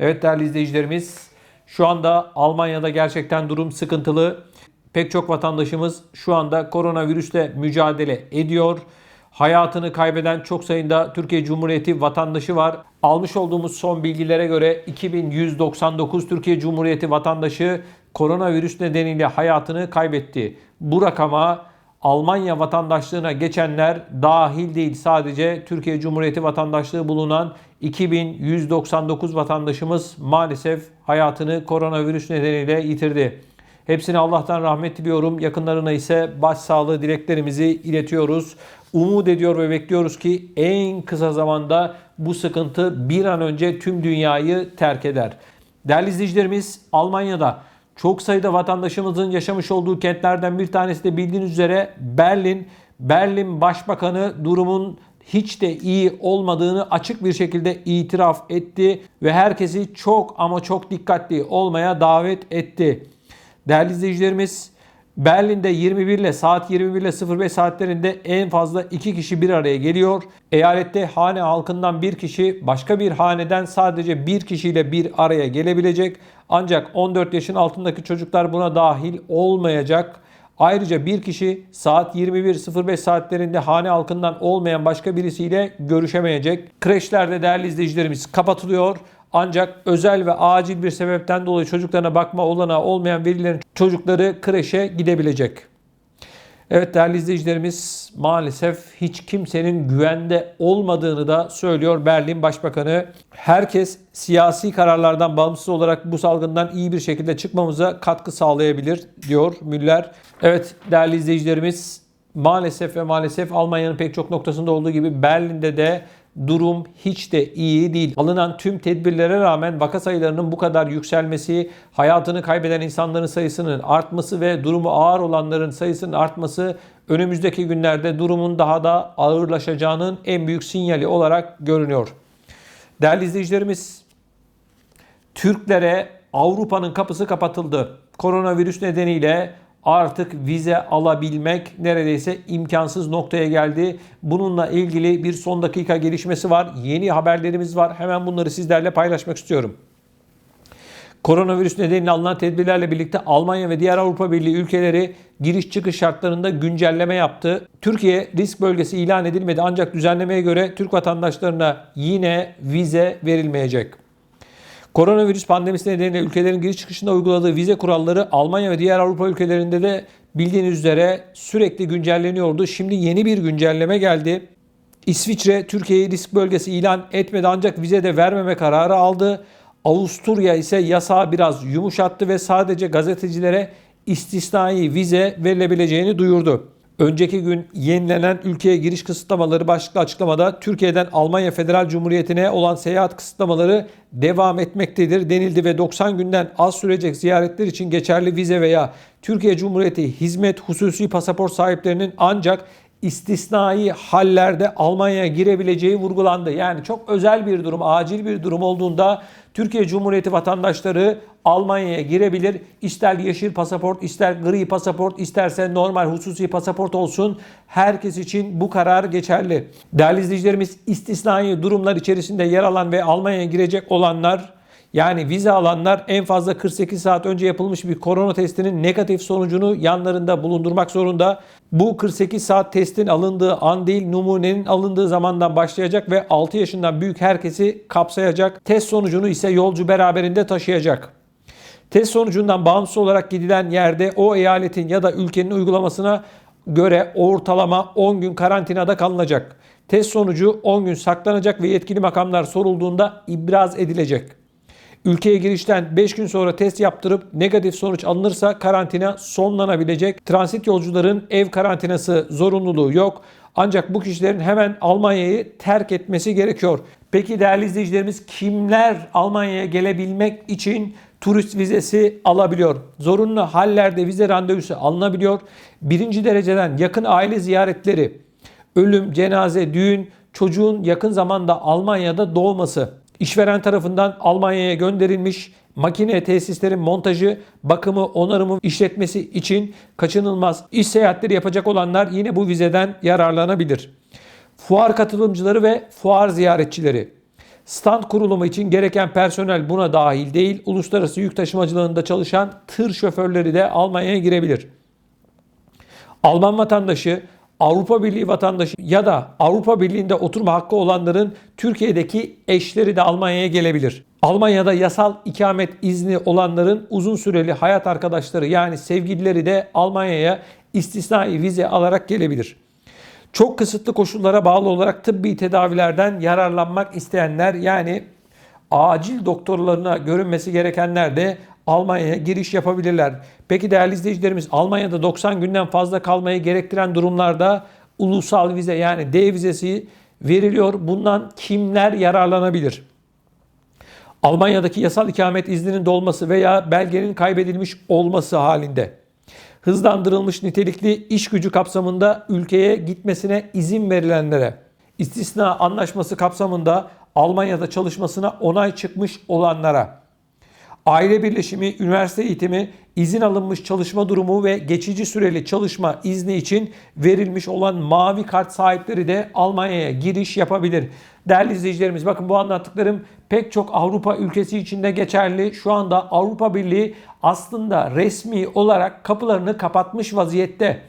Evet değerli izleyicilerimiz şu anda Almanya'da gerçekten durum sıkıntılı. Pek çok vatandaşımız şu anda koronavirüsle mücadele ediyor. Hayatını kaybeden çok sayıda Türkiye Cumhuriyeti vatandaşı var. Almış olduğumuz son bilgilere göre 2199 Türkiye Cumhuriyeti vatandaşı koronavirüs nedeniyle hayatını kaybetti. Bu rakama Almanya vatandaşlığına geçenler dahil değil sadece Türkiye Cumhuriyeti vatandaşlığı bulunan 2199 vatandaşımız maalesef hayatını koronavirüs nedeniyle yitirdi. Hepsine Allah'tan rahmet diliyorum. Yakınlarına ise başsağlığı dileklerimizi iletiyoruz. Umut ediyor ve bekliyoruz ki en kısa zamanda bu sıkıntı bir an önce tüm dünyayı terk eder. Değerli izleyicilerimiz Almanya'da çok sayıda vatandaşımızın yaşamış olduğu kentlerden bir tanesi de bildiğiniz üzere Berlin. Berlin Başbakanı durumun hiç de iyi olmadığını açık bir şekilde itiraf etti ve herkesi çok ama çok dikkatli olmaya davet etti. Değerli izleyicilerimiz Berlin'de 21 ile saat 21 ile 05 saatlerinde en fazla 2 kişi bir araya geliyor. Eyalette hane halkından bir kişi başka bir haneden sadece bir kişiyle bir araya gelebilecek. Ancak 14 yaşın altındaki çocuklar buna dahil olmayacak. Ayrıca bir kişi saat 21.05 saatlerinde hane halkından olmayan başka birisiyle görüşemeyecek. Kreşlerde değerli izleyicilerimiz kapatılıyor. Ancak özel ve acil bir sebepten dolayı çocuklarına bakma olanağı olmayan velilerin çocukları kreşe gidebilecek. Evet değerli izleyicilerimiz maalesef hiç kimsenin güvende olmadığını da söylüyor Berlin Başbakanı. Herkes siyasi kararlardan bağımsız olarak bu salgından iyi bir şekilde çıkmamıza katkı sağlayabilir diyor Müller. Evet değerli izleyicilerimiz maalesef ve maalesef Almanya'nın pek çok noktasında olduğu gibi Berlin'de de durum hiç de iyi değil. Alınan tüm tedbirlere rağmen vaka sayılarının bu kadar yükselmesi, hayatını kaybeden insanların sayısının artması ve durumu ağır olanların sayısının artması önümüzdeki günlerde durumun daha da ağırlaşacağının en büyük sinyali olarak görünüyor. Değerli izleyicilerimiz, Türklere Avrupa'nın kapısı kapatıldı. Koronavirüs nedeniyle artık vize alabilmek neredeyse imkansız noktaya geldi. Bununla ilgili bir son dakika gelişmesi var. Yeni haberlerimiz var. Hemen bunları sizlerle paylaşmak istiyorum. Koronavirüs nedeniyle alınan tedbirlerle birlikte Almanya ve diğer Avrupa Birliği ülkeleri giriş çıkış şartlarında güncelleme yaptı. Türkiye risk bölgesi ilan edilmedi ancak düzenlemeye göre Türk vatandaşlarına yine vize verilmeyecek. Koronavirüs pandemisi nedeniyle ülkelerin giriş çıkışında uyguladığı vize kuralları Almanya ve diğer Avrupa ülkelerinde de bildiğiniz üzere sürekli güncelleniyordu. Şimdi yeni bir güncelleme geldi. İsviçre Türkiye'yi risk bölgesi ilan etmedi ancak vize de vermeme kararı aldı. Avusturya ise yasağı biraz yumuşattı ve sadece gazetecilere istisnai vize verilebileceğini duyurdu. Önceki gün yenilenen ülkeye giriş kısıtlamaları başlıklı açıklamada Türkiye'den Almanya Federal Cumhuriyeti'ne olan seyahat kısıtlamaları devam etmektedir denildi ve 90 günden az sürecek ziyaretler için geçerli vize veya Türkiye Cumhuriyeti hizmet hususi pasaport sahiplerinin ancak istisnai hallerde Almanya'ya girebileceği vurgulandı. Yani çok özel bir durum, acil bir durum olduğunda Türkiye Cumhuriyeti vatandaşları Almanya'ya girebilir. İster yeşil pasaport, ister gri pasaport, isterse normal hususi pasaport olsun. Herkes için bu karar geçerli. Değerli izleyicilerimiz istisnai durumlar içerisinde yer alan ve Almanya'ya girecek olanlar yani vize alanlar en fazla 48 saat önce yapılmış bir korona testinin negatif sonucunu yanlarında bulundurmak zorunda. Bu 48 saat testin alındığı an değil numunenin alındığı zamandan başlayacak ve 6 yaşından büyük herkesi kapsayacak. Test sonucunu ise yolcu beraberinde taşıyacak. Test sonucundan bağımsız olarak gidilen yerde o eyaletin ya da ülkenin uygulamasına göre ortalama 10 gün karantinada kalınacak. Test sonucu 10 gün saklanacak ve yetkili makamlar sorulduğunda ibraz edilecek. Ülkeye girişten 5 gün sonra test yaptırıp negatif sonuç alınırsa karantina sonlanabilecek. Transit yolcuların ev karantinası zorunluluğu yok. Ancak bu kişilerin hemen Almanya'yı terk etmesi gerekiyor. Peki değerli izleyicilerimiz kimler Almanya'ya gelebilmek için turist vizesi alabiliyor? Zorunlu hallerde vize randevusu alınabiliyor. Birinci dereceden yakın aile ziyaretleri, ölüm, cenaze, düğün, çocuğun yakın zamanda Almanya'da doğması, İşveren tarafından Almanya'ya gönderilmiş makine tesislerin montajı, bakımı, onarımı, işletmesi için kaçınılmaz iş seyahatleri yapacak olanlar yine bu vizeden yararlanabilir. Fuar katılımcıları ve fuar ziyaretçileri. Stand kurulumu için gereken personel buna dahil değil. Uluslararası yük taşımacılığında çalışan tır şoförleri de Almanya'ya girebilir. Alman vatandaşı, Avrupa Birliği vatandaşı ya da Avrupa Birliği'nde oturma hakkı olanların Türkiye'deki eşleri de Almanya'ya gelebilir. Almanya'da yasal ikamet izni olanların uzun süreli hayat arkadaşları yani sevgilileri de Almanya'ya istisnai vize alarak gelebilir. Çok kısıtlı koşullara bağlı olarak tıbbi tedavilerden yararlanmak isteyenler yani acil doktorlarına görünmesi gerekenler de Almanya'ya giriş yapabilirler. Peki değerli izleyicilerimiz Almanya'da 90 günden fazla kalmayı gerektiren durumlarda ulusal vize yani D vizesi veriliyor. Bundan kimler yararlanabilir? Almanya'daki yasal ikamet izninin dolması veya belgenin kaybedilmiş olması halinde hızlandırılmış nitelikli iş gücü kapsamında ülkeye gitmesine izin verilenlere, istisna anlaşması kapsamında Almanya'da çalışmasına onay çıkmış olanlara, aile birleşimi, üniversite eğitimi, izin alınmış çalışma durumu ve geçici süreli çalışma izni için verilmiş olan mavi kart sahipleri de Almanya'ya giriş yapabilir. Değerli izleyicilerimiz bakın bu anlattıklarım pek çok Avrupa ülkesi içinde geçerli. Şu anda Avrupa Birliği aslında resmi olarak kapılarını kapatmış vaziyette.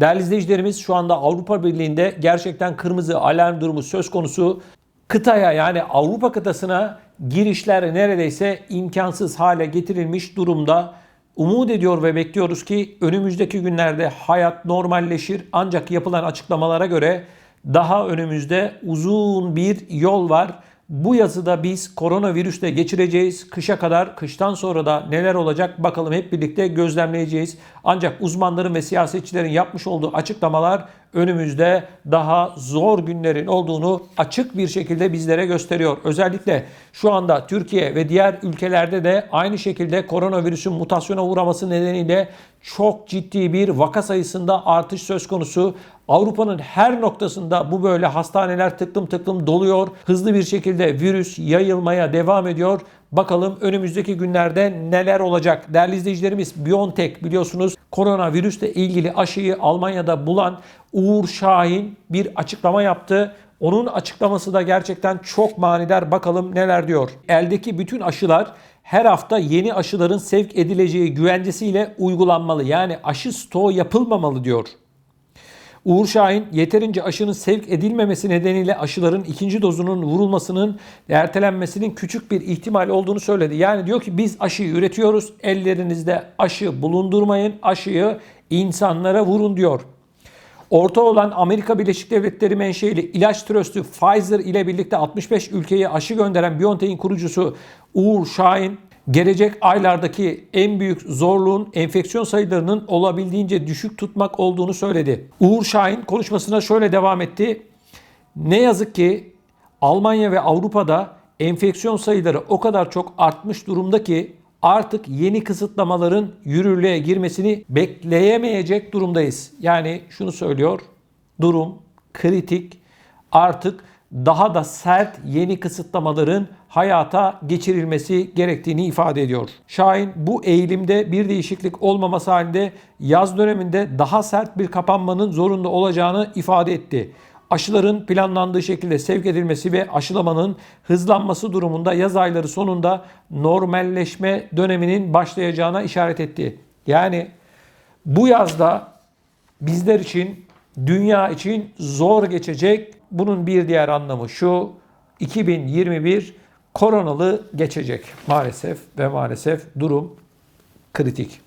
Değerli izleyicilerimiz şu anda Avrupa Birliği'nde gerçekten kırmızı alarm durumu söz konusu. Kıtaya yani Avrupa kıtasına girişler neredeyse imkansız hale getirilmiş durumda. Umut ediyor ve bekliyoruz ki önümüzdeki günlerde hayat normalleşir. Ancak yapılan açıklamalara göre daha önümüzde uzun bir yol var. Bu yazıda biz koronavirüsle geçireceğiz. Kışa kadar, kıştan sonra da neler olacak bakalım hep birlikte gözlemleyeceğiz. Ancak uzmanların ve siyasetçilerin yapmış olduğu açıklamalar önümüzde daha zor günlerin olduğunu açık bir şekilde bizlere gösteriyor. Özellikle şu anda Türkiye ve diğer ülkelerde de aynı şekilde koronavirüsün mutasyona uğraması nedeniyle çok ciddi bir vaka sayısında artış söz konusu. Avrupa'nın her noktasında bu böyle hastaneler tıklım tıklım doluyor. Hızlı bir şekilde virüs yayılmaya devam ediyor. Bakalım önümüzdeki günlerde neler olacak? Değerli izleyicilerimiz BioNTech biliyorsunuz koronavirüsle ilgili aşıyı Almanya'da bulan Uğur Şahin bir açıklama yaptı. Onun açıklaması da gerçekten çok manidar. Bakalım neler diyor. Eldeki bütün aşılar her hafta yeni aşıların sevk edileceği güvencesiyle uygulanmalı. Yani aşı stoğu yapılmamalı diyor. Uğur Şahin yeterince aşının sevk edilmemesi nedeniyle aşıların ikinci dozunun vurulmasının ertelenmesinin küçük bir ihtimal olduğunu söyledi. Yani diyor ki biz aşıyı üretiyoruz. Ellerinizde aşı bulundurmayın. Aşıyı insanlara vurun diyor. Orta olan Amerika Birleşik Devletleri menşeili ilaç tröstü Pfizer ile birlikte 65 ülkeye aşı gönderen BioNTech'in kurucusu Uğur Şahin gelecek aylardaki en büyük zorluğun enfeksiyon sayılarının olabildiğince düşük tutmak olduğunu söyledi. Uğur Şahin konuşmasına şöyle devam etti. Ne yazık ki Almanya ve Avrupa'da enfeksiyon sayıları o kadar çok artmış durumda ki artık yeni kısıtlamaların yürürlüğe girmesini bekleyemeyecek durumdayız. Yani şunu söylüyor. Durum kritik. Artık daha da sert yeni kısıtlamaların hayata geçirilmesi gerektiğini ifade ediyor. Şahin bu eğilimde bir değişiklik olmaması halinde yaz döneminde daha sert bir kapanmanın zorunda olacağını ifade etti. Aşıların planlandığı şekilde sevk edilmesi ve aşılamanın hızlanması durumunda yaz ayları sonunda normalleşme döneminin başlayacağına işaret etti. Yani bu yazda bizler için, dünya için zor geçecek. Bunun bir diğer anlamı şu. 2021 koronalı geçecek maalesef ve maalesef durum kritik.